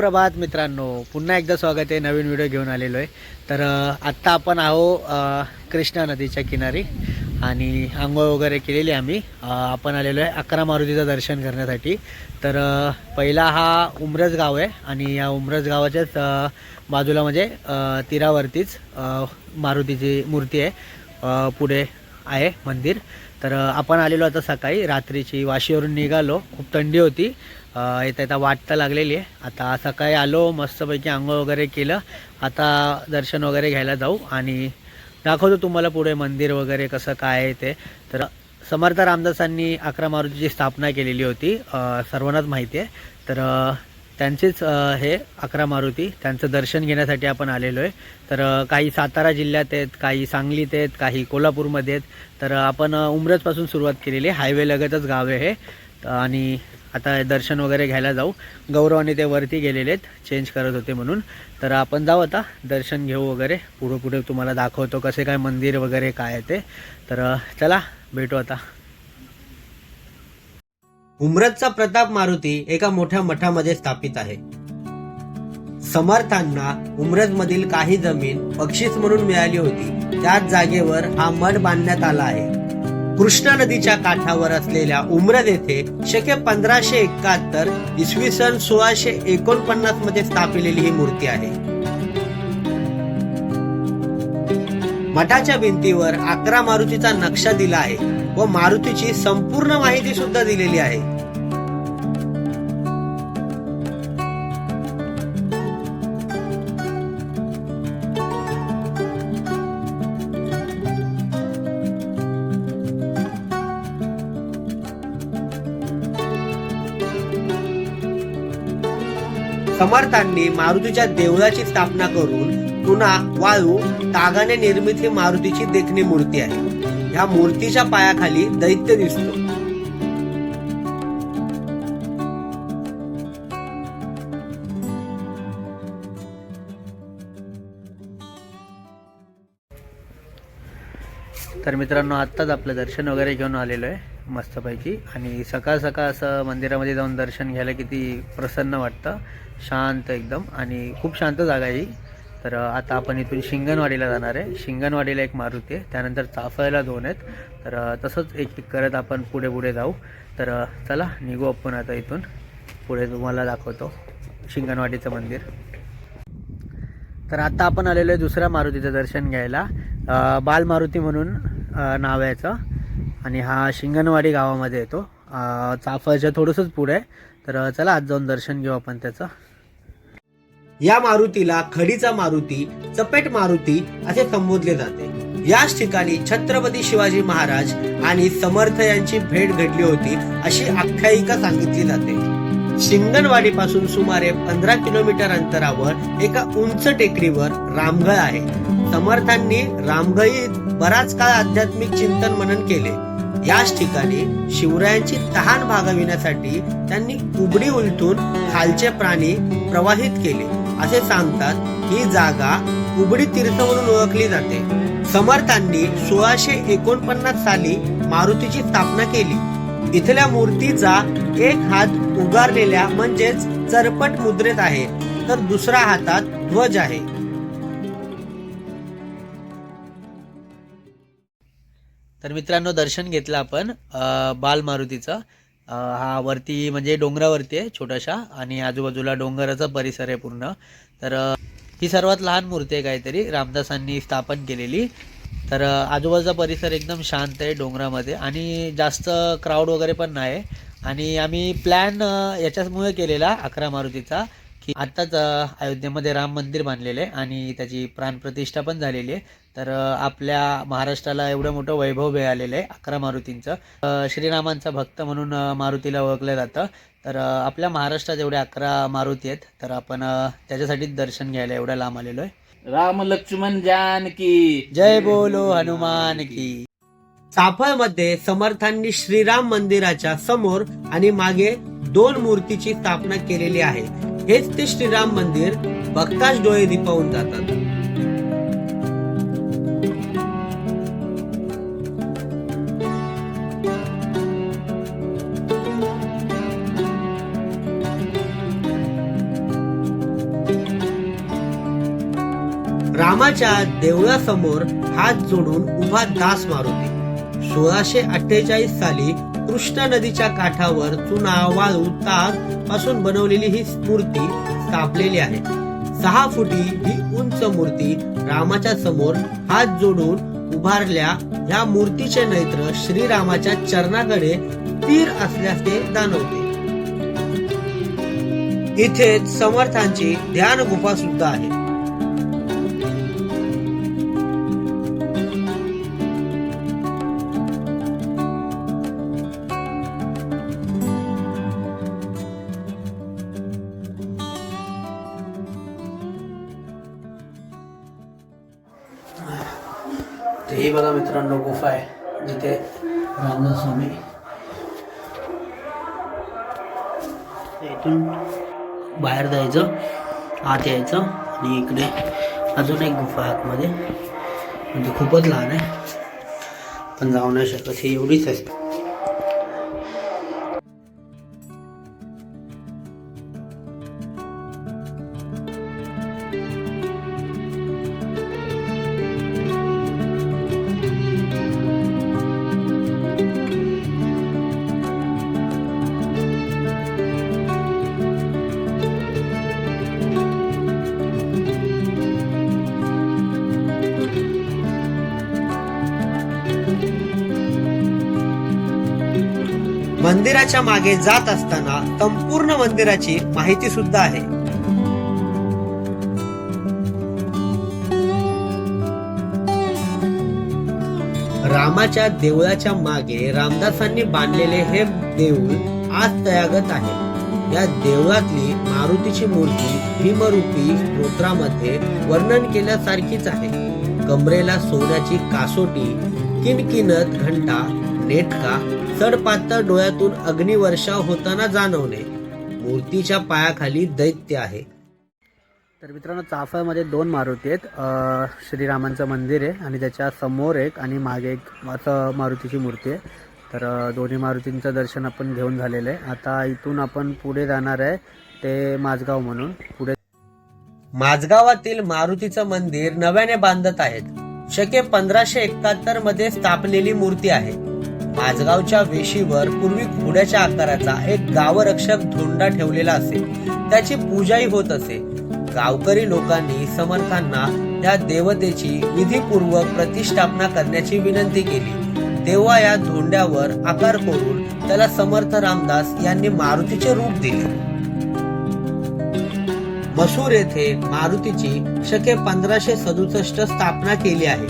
सुप्रभात मित्रांनो. पुन्हा एकदा स्वागत आहे. नवीन व्हिडिओ घेऊन आलेलो आहे. तर आत्ता आपण आहो कृष्णा नदीच्या किनारी आणि आंघोळ वगैरे केलेली आम्ही. आपण आलेलो आहे अकरा मारुतीचं दर्शन करण्यासाठी. तर पहिला हा उमरज गाव आहे आणि या उमरज गावाच्याच बाजूला म्हणजे तीरावरतीच मारुतीची मूर्ती आहे. पुढे आहे मंदिर. तर आपण आलेलो आता सकाळी. रात्रीची वाशीवरून निघालो. खूप थंडी होती. येता येता वाट तर लागलेली आहे. आता सकाळी आलो मस्तपैकी आंघोळ वगैरे केलं. आता दर्शन वगैरे घ्यायला जाऊ आणि दाखवतो तुम्हाला पुढे मंदिर वगैरे कसं काय आहे ते. तर समर्थ रामदासांनी अकरा मारुतीची स्थापना केलेली होती. सर्वांनाच माहिती आहे. तर त्यांचेच हे अकरा मारुती त्यांचं दर्शन घेण्यासाठी आपण आलेलो आहे. तर काही सातारा जिल्ह्यात आहेत काही सांगलीत आहेत काही कोल्हापूरमध्ये आहेत. तर आपण उमरजपासून सुरुवात केलेली आहे. हायवे लगतच गाव आहे हे. आणि आता दर्शन वगैरे घ्यायला जाऊ. गौरवाने ते वरती गेलेले आहेत चेंज करत होते म्हणून. तर आपण जाऊ आता दर्शन घेऊ वगैरे. पुढे पुढे तुम्हाला दाखवतो कसे काय मंदिर वगैरे काय आहे ते. तर चला भेटू आता. उमरतचा प्रताप मारुती एका मोठ्या मठामध्ये स्थापित आहे. समर्थांना उमरज मधील काही जमीन बक्षीस म्हणून मिळाली होती. त्याच जागेवर हा मठ बांधण्यात आला आहे. कृष्णा नदीच्या काठावर असलेल्या उमरद येथे शके पंधराशे एकाहत्तर इसवी सन सोळाशे एकोणपन्नासमध्ये स्थापिलेली ही मूर्ती आहे. मठाच्या भिंतीवर अकरा मारुतीचा नक्षा दिला आहे व मारुतीची संपूर्ण माहिती सुद्धा दिलेली आहे. समर्थांनी मारुतीच्या देवळाची स्थापना करून पुन्हा वाळू तागाने निर्मित ही मारुतीची देखणी मूर्ती आहे. ह्या मूर्तीच्या पायाखाली दैत्य दिसतो. तर मित्रांनो आत्ताच आपलं दर्शन वगैरे घेऊन आलेलो आहे. मस्तपैकी. आणि सकाळ सकाळ असं मंदिरामध्ये जाऊन दर्शन घ्यायला किती प्रसन्न वाटतं. शांत एकदम. आणि खूप शांत जागा आहे ही. तर आता आपण इथून शिंगणवाडीला जाणार आहे. शिंगणवाडीला एक मारुती आहे. त्यानंतर चाफळ्याला दोन आहेत. तर तसंच एक एक करत आपण पुढे पुढे जाऊ. तर चला निघू आपण आता इथून. पुढे तुम्हाला दाखवतो शिंगणवाडीचं मंदिर. तर आता आपण आलेलो आहे दुसऱ्या मारुतीचं दर्शन घ्यायला. बाल मारुती म्हणून नाव आहे याचं. आणि हा शिंगणवाडी गावामध्ये येतो. चाफळच्या थोडंसंच पुढे आहे. तर चला आज जाऊन दर्शन घेऊ आपण त्याचं. या मारुतीला खडीचा मारुती चपेट मारुती असे संबोधले जाते. याच ठिकाणी छत्रपती शिवाजी महाराज आणि समर्थ यांची भेट घडली होती अशी आख्यायिका सांगितली जाते. शिंगणवाडी पासून सुमारे पंधरा किलोमीटर अंतरावर एका उंच टेकडीवर रामगळ आहे. समर्थांनी रामगळीत बराच काळ आध्यात्मिक चिंतन मनन केले. याच ठिकाणी शिवरायांची तहान भागविण्यासाठी त्यांनी कुबडी उलटून खालचे प्राणी प्रवाहित केले. असे सांगतात ही जागा कुबडी तीर्थ म्हणून ओळखली जाते. समर्थांनी सोळाशे एकोणपन्नास साली मारुतीची स्थापना केली. इथल्या मूर्तीचा एक हात उगारलेल्या म्हणजेच चरपट मुद्रेत आहे तर दुसरा हातात ध्वज आहे. तर मित्रांनो दर्शन घेतलं आपण बाल मारुतीचं. हा वरती म्हणजे डोंगरावरती आहे छोटाशा आणि आजूबाजूला डोंगराचा परिसर आहे पूर्ण. तर ही सर्वात लहान मूर्ती आहे काहीतरी रामदासांनी स्थापन केलेली. तर आजूबाजूचा परिसर एकदम शांत आहे डोंगरामध्ये आणि जास्त क्राऊड वगैरे पण नाही. आणि आम्ही प्लॅन याच्यामुळे केलेला अकरा मारुतीचा. की आत्ताच अयोध्येमध्ये राम मंदिर बांधलेलं आहे आणि त्याची प्राणप्रतिष्ठा पण झालेली आहे. तर आपल्या महाराष्ट्राला एवढं मोठं वैभव मिळालेलं आहे अकरा मारुतींचं. श्रीरामांचा भक्त म्हणून मारुतीला ओळखलं जातं. तर आपल्या महाराष्ट्रात एवढे अकरा मारुती आहेत. तर आपण अ, त्याच्यासाठीच दर्शन घ्यायला एवढं लांब आलेलो आहे. राम लक्ष्मण जानकी. जय बोलो हनुमान की. चाफळमध्ये समर्थांनी श्रीराम मंदिराच्या समोर आणि मागे दोन मूर्तीची स्थापना केलेली आहे. हेच ते श्रीराम मंदिर भक्ताच डोळे दिपावून जातात. रामाच्या देवळासमोर हात जोडून उभा दास मारुते. सोळाशे अठ्ठेचाळीस साली कृष्णा नदीच्या काठावर चुना वाळू ताग पासून बनवलेली ही मूर्ती स्थापलेली आहे. सहा फुटी ही उंच मूर्ती रामाच्या समोर हात जोडून उभारल्या. या मूर्तीचे नेत्र श्रीरामाच्या चरणाकडे तीर असल्याचे जाणवते. इथे समर्थांची ध्यान गुफा सुद्धा आहे. तर ही बघा मित्रांनो गुफा आहे. जिथे रामदास स्वामी. इथून बाहेर जायचं आत यायचं आणि इकडे अजून एक गुफा आहे आतमध्ये. म्हणजे खूपच लहान आहे. पण जाऊ नाही शकत ही एवढीच आहे. मंदिराच्या मागे जात असताना संपूर्ण मंदिराची माहिती सुद्धा आहे. रामाच्या देवळाच्या मागे रामदासांनी बांधलेले हे देऊळ आज तयागत आहे. या देवळातली मारुतीची मूर्ती भीमरूपी स्तोत्रामध्ये वर्णन केल्यासारखीच आहे. कमरेला सोन्याची कासोटी किनकिनत घंटा नेटका सडपातळ डोळ्यातून अग्निवर्षाव होताना जाणवणे मूर्तीच्या पायाखाली दैत्य आहे. तर मित्रांनो चाफळमध्ये दोन मारुती आहेत. श्रीरामांचं मंदिर आहे आणि त्याच्यासमोर एक आणि मागे एक असं मारुतीची मूर्ती आहे. तर दोन्ही मारुतींचं दर्शन आपण घेऊन झालेलं आहे. आता इथून आपण पुढे जाणार आहे ते माझगाव म्हणून. पुढे माझगावातील मारुतीचं मंदिर नव्याने बांधत आहेत. शके पंधराशे एकाहत्तरमध्ये स्थापलेली मूर्ती आहे. माझगावच्या वेशीवर पूर्वी घोड्याच्या आकाराचा एक गावरक्षक धोंडा ठेवलेला असे. त्याची पूजाही होत असे. गावकरी लोकांनी समर्थांना या देवतेची विधीपूर्वक प्रतिष्ठापना करण्याची विनंती केली. तेव्हा या धोंड्यावर आकार करून त्याला समर्थ रामदास यांनी मारुतीचे रूप दिले. मसूर येथे मारुतीची शके पंधराशे सदुसष्ट स्थापना केली आहे.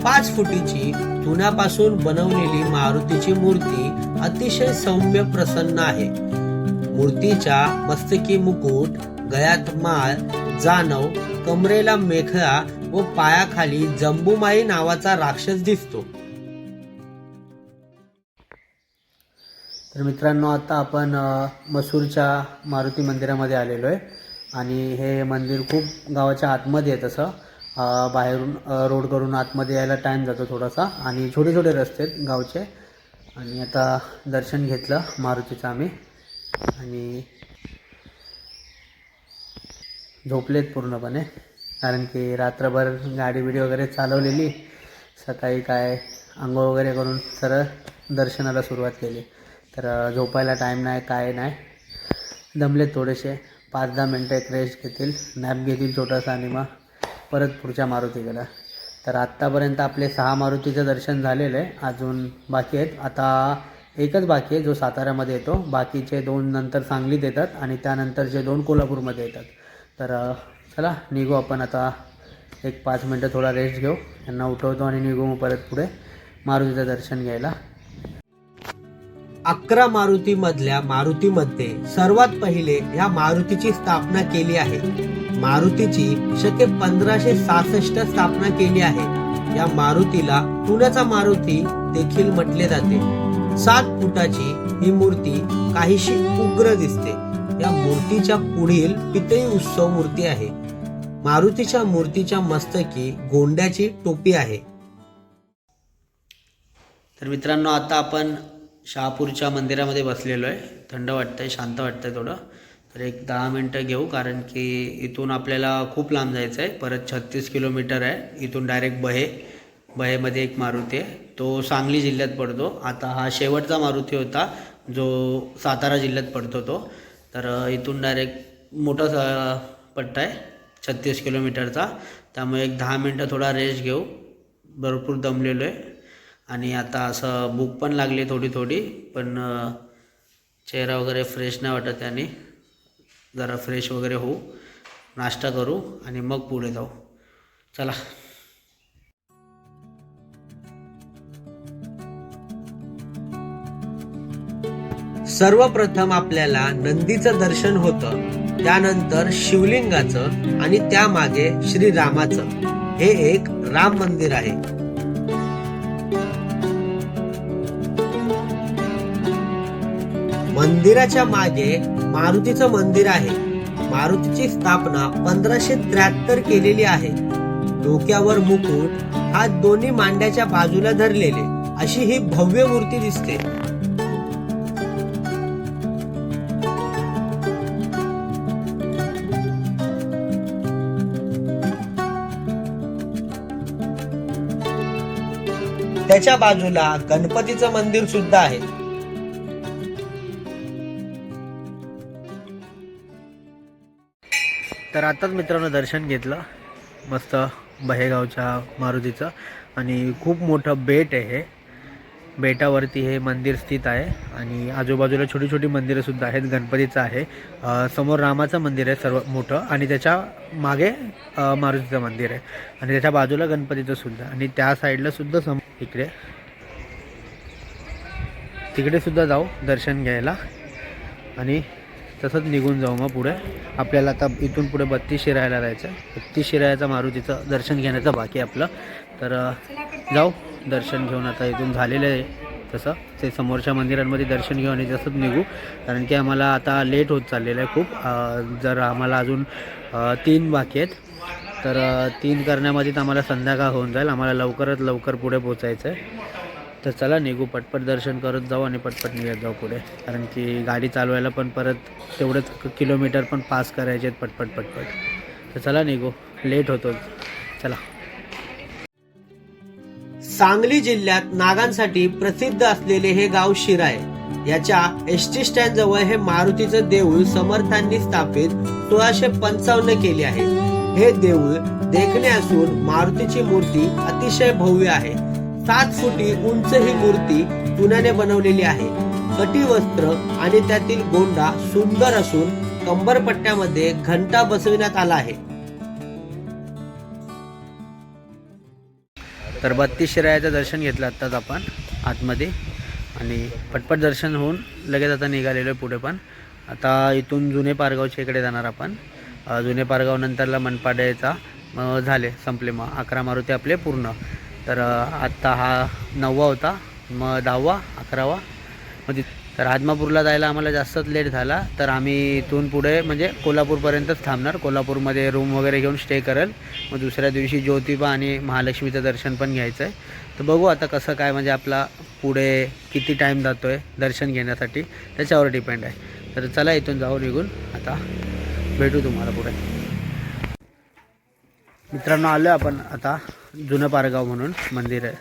पाच फुटीची चुन्यापासून बनवलेली मारुतीची मूर्ती अतिशय सौम्य प्रसन्न आहे. मूर्तीच्या मस्तकी मुकुट गळ्यात माळ जानव कमरेला मेखळा व पायाखाली जंबुमाई नावाचा राक्षस दिसतो. तर मित्रांनो आता आपण मसूरच्या मारुती मंदिरामध्ये आलेलो आहे. आणि हे मंदिर खूप गावाच्या आतमध्ये आहे तसं. बाहेरून रोड करून आतमध्ये यायला टाईम जातो थोडासा. आणि छोटे छोटे रस्ते आहेत गावचे. आणि आता दर्शन घेतलं मारुतीचं आम्ही. आणि झोपलेत पूर्णपणे. कारण की रात्रभर गाडी बिडी वगैरे चालवलेली. सकाळी काय आंघोळ वगैरे करून सरळ दर्शनाला सुरुवात केली. तर झोपायला टाईम नाही काय नाही. दमलेत थोडेसे. पाच दहा मिनटं एक रेस्ट घेतील. नॅप घेतील छोटासा आणि मग परत पुढच्या मारुतीकडं. तर आत्तापर्यंत आपले सहा मारुतीचं दर्शन झालेलं आहे. अजून बाकी आहेत. आता एकच बाकी आहे जो साताऱ्यामध्ये येतो. बाकीचे दोन नंतर सांगलीत येतात आणि त्यानंतरचे दोन कोल्हापूरमध्ये येतात. तर चला निघू आपण आता. एक पाच मिनटं थोडा रेस्ट घेऊ. यांना उठवतो आणि निघू मग परत पुढे मारुतीचं दर्शन घ्यायला. अकरा मारुतीमधल्या मारुतीमध्ये सर्वात पहिले ह्या मारुतीची स्थापना केली आहे. मारुतीची शके पंधराशे सहासष्ट स्थापना केली आहे. या मारुतीला पुण्याचा मारुती देखील म्हटले जाते. सात फुटाची ही मूर्ती काहीशी उग्र दिसते. या मूर्तीच्या पुढील पितळी उत्सव मूर्ती आहे. मारुतीच्या मूर्तीच्या मस्तकी गोंड्याची टोपी आहे. तर मित्रांनो आता आपण शहापूरच्या मंदिरामध्ये बसलेलो आहे. थंड वाटतंय शांत वाटतंय थोडं. तर एक दहा मिनटं घेऊ कारण की इथून आपल्याला खूप लांब जायचं आहे परत छत्तीस किलोमीटर आहे. इथून डायरेक्ट बहे बहेमध्ये एक मारुती आहे. तो सांगली जिल्ह्यात पडतो. आता हा शेवटचा मारुती होता जो सातारा जिल्ह्यात पडतो तो. तर इथून डायरेक्ट मोठा स- पट्टा आहे छत्तीस किलोमीटरचा. त्यामुळे एक दहा मिनटं थोडा रेस्ट घेऊ. भरपूर दमलेलो आहे. आणि आता असं भूक पण लागली थोडी थोडी पण चेहरा वगैरे फ्रेश नाही वाटत त्याने. जरा फ्रेश वगैरे होऊ नाश्ता करू आणि मग पुढे जाऊ. चला. सर्वप्रथम आपल्याला नंदीचं दर्शन होतं. त्यानंतर शिवलिंगाचं आणि त्यामागे श्रीरामाचं. हे एक राम मंदिर आहे. मंदिराच्या मागे मारुतीचं मंदिर आहे. मारुतीची स्थापना पंधराशे त्र्याहत्तर केलेली आहे. डोक्यावर मुकुट हात दोन्ही मांड्याच्या बाजूला धरलेले अशी ही भव्य मूर्ती दिसते. त्याच्या बाजूला गणपतीचं मंदिर सुद्धा आहे. तर आताच मित्रांनो दर्शन घेतलं. मस्त बहेगावच्या मारुतीचं. आणि खूप मोठं बेट आहे हे. बेटावरती हे मंदिर स्थित आहे. आणि आजूबाजूला छोटी छोटी मंदिरंसुद्धा आहेत. गणपतीचं आहे. समोर रामाचं मंदिर आहे सर्व मोठं. आणि त्याच्यामागे मारुतीचं मंदिर आहे. आणि त्याच्या बाजूला गणपतीचं सुद्धा. आणि त्या साईडला सुद्धा सम इकडे. तिकडे सुद्धा जाऊ दर्शन घ्यायला. आणि तसंच निघून जाऊ मग पुढे. आपल्याला आता इथून पुढे बत्तीस शिरायला जायचं आहे बत्तीस शिरायाचं मारुतीचं दर्शन घेण्याचं बाकी आहे आपलं. तर जाऊ दर्शन घेऊन आता इथून झालेलं आहे तसं. ते समोरच्या मंदिरांमध्ये दर्शन घेऊन आणि तसंच निघू. कारण की आम्हाला आता लेट होत चाललेलं आहे खूप. जर आम्हाला अजून तीन बाकी आहेत. तर तीन तीन करण्यामध्येच आम्हाला संध्याकाळ होऊन जाईल. आम्हाला लवकरात लवकर पुढे पोचायचं आहे तर चला निघू पटपट दर्शन करत जाऊ आणि पटपट निघत जाऊ पुढे. कारण की गाडी चालवायला पण परत तेवढंच किलोमीटर पण पास करायचे आहेत पटपट पटपट. तर चला निघू. लेट होतो. चला. सांगली जिल्ह्यात नागांसाठी प्रसिद्ध असलेले हे गाव शिराय. याच्या एस टी स्टँड जवळ हे मारुतीचं देऊळ समर्थांनी स्थापित सोळाशे पंचावन्न केले आहे. हे देऊळ देखणे असून मारुतीची मूर्ती अतिशय भव्य आहे. सात फुटी उंच ही मूर्ती चुन्याने बनवलेली आहे. कटी वस्त्र आणि त्यातील गोंडा सुंदर असून कंबरपट्ट्यामध्ये घंटा बसविण्यात आला आहे. तर बत्तीस शिरायाचं दर्शन घेतलं आत्ताच आपण आतमध्ये. आणि पटपट दर्शन होऊन लगेच आता निघालेलो आहे पुढे पण. आता इथून जुने पारगावच्या इकडे जाणार आपण. जुने पारगाव नंतरला मनपाड्याचा झाले संपले मग अकरा मारुती आपले पूर्ण. तर आत्ता हा नववा होता मग दहावा अकरावा. मग तर आदमापूरला जायला आम्हाला जास्तच लेट झाला. तर आम्ही इथून पुढे म्हणजे कोल्हापूरपर्यंतच थांबणार. कोल्हापूरमध्ये रूम वगैरे घेऊन स्टे करेल. मग दुसऱ्या दिवशी ज्योतिबा आणि महालक्ष्मीचं दर्शन पण घ्यायचं आहे तर बघू आता कसं काय म्हणजे आपला पुढे किती टाईम जातो आहे दर्शन घेण्यासाठी. त्याच्यावर डिपेंड आहे. तर चला इथून जाऊ निघून आता भेटू तुम्हाला पुढे. मित्रांनो आलो आपण आता जुनं पारगाव म्हणून मंदिर आहे.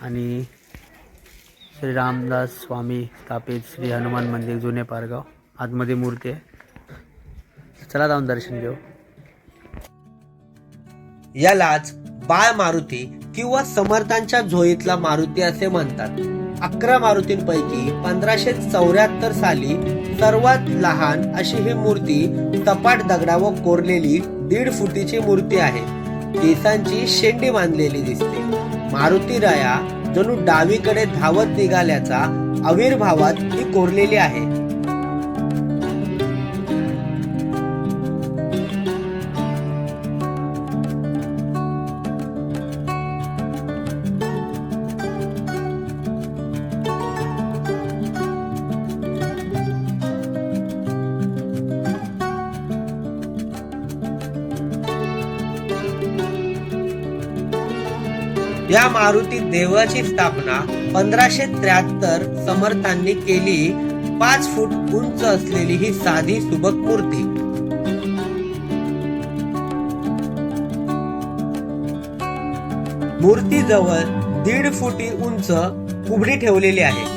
आणि श्री रामदास स्वामी स्थापित श्री हनुमान मंदिर जुने पारगाव. आतमध्ये मूर्ती आहे. चला जाऊन दर्शन घेऊ. यालाच बाळ मारुती किंवा समर्थांच्या झोईतला मारुती असे म्हणतात. अकरा मारुतींपैकी पंधराशे चौऱ्याहत्तर साली सर्वात लहान अशी ही मूर्ती सपाट दगडावर कोरलेली दीड फुटीची मूर्ती आहे. केसांची शेंडी बांधलेली दिसते. मारुती राया जणू डावीकडे धावत निघाल्याचा आविर्भावात ती कोरलेली आहे. या मारुती देवळाची स्थापना पंधराशे त्र्याहत्तर समर्थांनी केली. पाच फूट उंच असलेली ही साधी सुबक मूर्ती. मूर्तीजवळ दीड फुटी उंच कुबडी ठेवलेली आहे.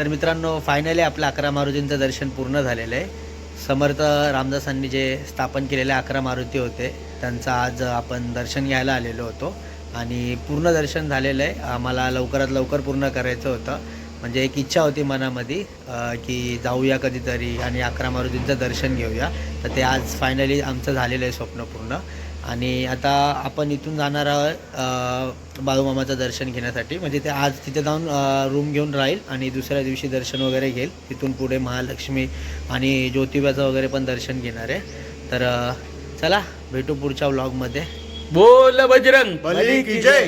तर मित्रांनो फायनली आपलं अकरा मारुतींचं दर्शन पूर्ण झालेलं आहे. समर्थ रामदासांनी जे स्थापन केलेले अकरा मारुती होते त्यांचं आज आपण दर्शन घ्यायला आलेलो होतो. आणि पूर्ण दर्शन झालेलं आहे. आम्हाला लवकरात लवकर पूर्ण करायचं होतं. म्हणजे एक इच्छा होती मनामध्ये की जाऊया कधीतरी आणि अकरा मारुतींचं दर्शन घेऊया. तर ते आज फायनली आमचं झालेलं आहे स्वप्न पूर्ण. आणि आता आपण इथून जाणार आहोत बाळूमामाचं दर्शन घेण्यासाठी. म्हणजे ते आज तिथे जाऊन रूम घेऊन राहील आणि दुसऱ्या दिवशी दर्शन वगैरे घेईल. तिथून पुढे महालक्ष्मी आणि ज्योतिबाचं वगैरे पण दर्शन घेणार आहे. तर चला भेटू पुढच्या व्लॉगमध्ये बोल बजरंग. बली की जय.